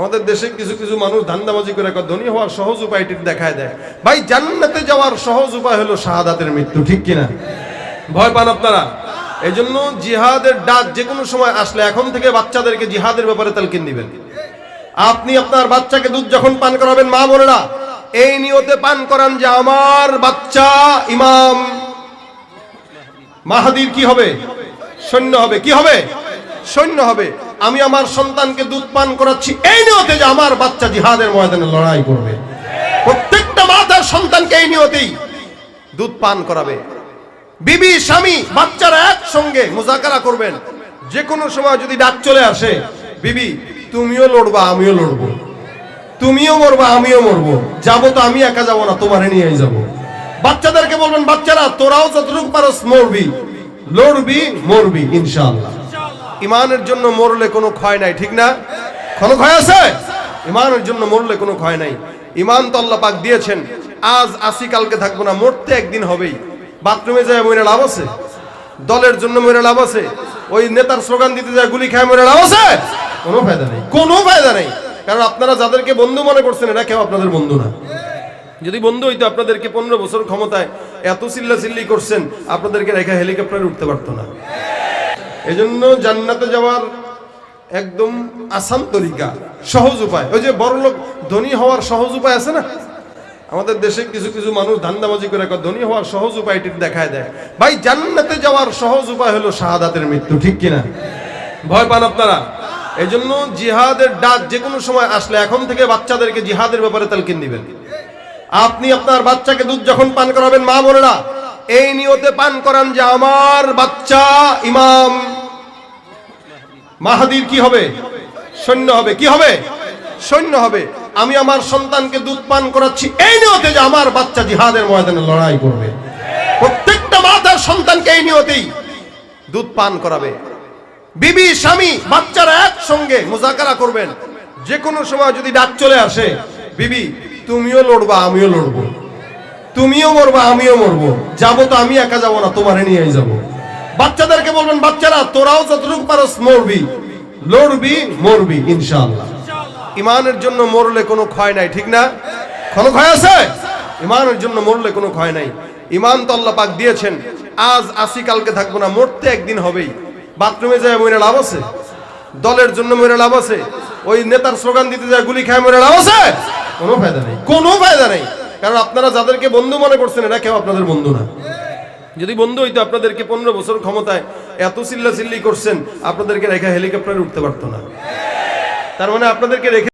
আমাদের দেশে কিছু কিছু মানুষ ধান্দাবাজি করে ধনী হওয়ার সহজ উপায়টি দেখায় দেয়। ভাই, জান্নাতে যাওয়ার সহজ উপায় হলো শাহাদাতের মৃত্যু, ঠিক কিনা? ভয় পান আপনারা? এই জন্য জিহাদের ডাক যে কোনো সময় আসলে এখন থেকে বাচ্চাদেরকে জিহাদের ব্যাপারে তালকিন দিবেন। আপনি আপনার বাচ্চাকে দুধ যখন পান করাবেন, মা বোনেরা, এই নিয়তে পান করান যে আমার বাচ্চা ইমাম। মাহাদির কি হবে? সৈন্য হবে। কি হবে? সৈন্য হবে। আমি আমার সন্তানকে দুধ পান করাচ্ছি। এই নিয়তে যে আমার বাচ্চা জিহাদের ময়দানে লড়াই করবে। প্রত্যেকটা মা তার সন্তানকে এই নিয়তেই দুধ পান করাবে। বিবি, স্বামী, বাচ্চারা একসঙ্গে মোজাকারা করবেন। যে কোনো সময় যদি ডাক চলে আসে, বিবি, তুমিও লড়বা, আমিও লড়বো। তুমিও মরবা, আমিও মরবো। যাব তো আমি একা যাব না, তোমারে নিয়েই যাব। বাচ্চাদেরকে বলবেন, বাচ্চারা, তোরাও যতটুকু পারস মরবি। লড়বি, মরবি, ইনশাআল্লাহ। ইমানের জন্য মরলে কোনো ক্ষয় নাই, ঠিক না? কোনো ক্ষয় আছে? ইমানের জন্য মরলে কোনো ক্ষয় নাই। ইমান তো আল্লাহ পাক দিয়েছেন। আজ আসি, কালকে থাকব না, মরতে একদিন হবেই। বাথরুমে যায় মরে লাভ আছে? দলের জন্য মরে লাভ আছে? ওই নেতার স্লোগান দিতে যায়, গুলি খায় মরে লাভ আছে? কোনো ফায়দা নেই। কোনো ফায়দা নেই। কারণ আপনারা যাদেরকে বন্ধু মনে করছেন এটা কেউ আপনাদের বন্ধু না। যদি বন্ধু হইতো, আপনাদেরকে পনেরো বছর ক্ষমতায় এত চিল্লা চিল্লি করছেন, আপনাদেরকে রেখা হেলিকপ্টারে উঠতে পারতো না। এজন্য জান্নাতে যাওয়ার একদম আসান তরিকা, সহজ উপায়। ওই যে বড় লোক ধনী হওয়ার সহজ উপায় আছে না? আমাদের দেশে কিছু কিছু মানুষ ধান্দাবাজি করে ধনী হওয়ার সহজ উপায়টি দেখায় দেয়। ভাই, জান্নাতে যাওয়ার সহজ উপায় হলো শাহাদাতের মৃত্যু, ঠিক কিনা? ভয় পান আপনারা? এই জন্য জিহাদের ডাক যে কোনো সময় আসলে এখন থেকে বাচ্চাদেরকে জিহাদের ব্যাপারে তালকিন দিবেন। আপনি আপনার বাচ্চাকে দুধ যখন পান করাবেন মা বোনেরা এই নিয়তে পান করান যে, আমার বাচ্চা ইমাম মাহাদির কি হবে? সৈন্য হবে। কি হবে? সৈন্য হবে। আমি আমার সন্তানকে দুধ পান করাচ্ছি। এই নিয়তে যে আমার বাচ্চা জিহাদের ময়দানে লড়াই করবে। প্রত্যেকটা মা তার সন্তানকে এই নিয়তেই দুধ পান করাবে। বিবি, স্বামী, বাচ্চারা একসঙ্গে মুজাকারা করবেন। যে কোনো সময় যদি ডাক চলে আসে, বিবি, তুমিও লড়বা, আমিও লড়বো। তুমিও মরবা, আমিও মরবো। যাব তো আমি একা যাব না, তোমারে নিয়েই যাব। বাচ্চাদেরকে বলবেন, বাচ্চারা, তোরাও যতটুকু পারস মরবি। লড়বি, মরবি, ইনশাআল্লাহ। ইমানের জন্য মরলে কোনো ক্ষয় নাই, ঠিক না? কোনো ক্ষয় আছে? ইমানের জন্য মরলে কোনো ক্ষয় নাই। ইমান তো আল্লাহ পাক দিয়েছেন। আজ আসি, কালকে থাকব না, মরতে একদিন হবেই। বাথরুমে যায় মরে লাভ আছে? দলের জন্য মরে লাভ আছে? ওই নেতার স্লোগান দিতে যায়, গুলি খায় মরে লাভ আছে? কোনো ফায়দা নেই। কোনো ফায়দা নেই। কারণ আপনারা যাদেরকে বন্ধু মনে করছেন এটা কেউ আপনাদের বন্ধু না। যদি বন্ধু হইতো আপনাদেরকে পনেরো বছর ক্ষমতায় এত চিল্লা চিল্লি করছেন, আপনাদেরকে রেখা হেলিকপ্টারে উঠতে পারতো না। তার মানে আপনাদেরকে রেখে